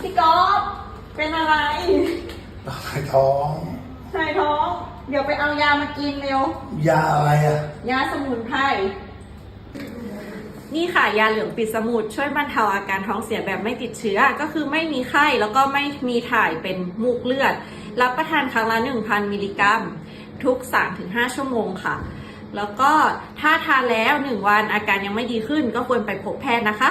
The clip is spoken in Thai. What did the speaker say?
พี่ก๊อฟเป็นอะไรตายท้อง ใส่ท้อง เดี๋ยวไปเอายามากินเร็ว ยาอะไรอะ ยาสมุนไพร นี่ค่ะ ยาเหลืองปิดสมุดรช่วยบรรเทาอาการท้องเสียแบบไม่ติดเชื้อ ก็คือไม่มีไข้แล้วก็ไม่มีถ่ายเป็นมูกเลือด รับประทานครั้งละ 1,000 มิลลิกรัม ทุก 3-5 ชั่วโมงค่ะ แล้วก็ถ้าทานแล้ว 1 วันอาการยังไม่ดีขึ้น ก็ควรไปพบแพทย์นะคะ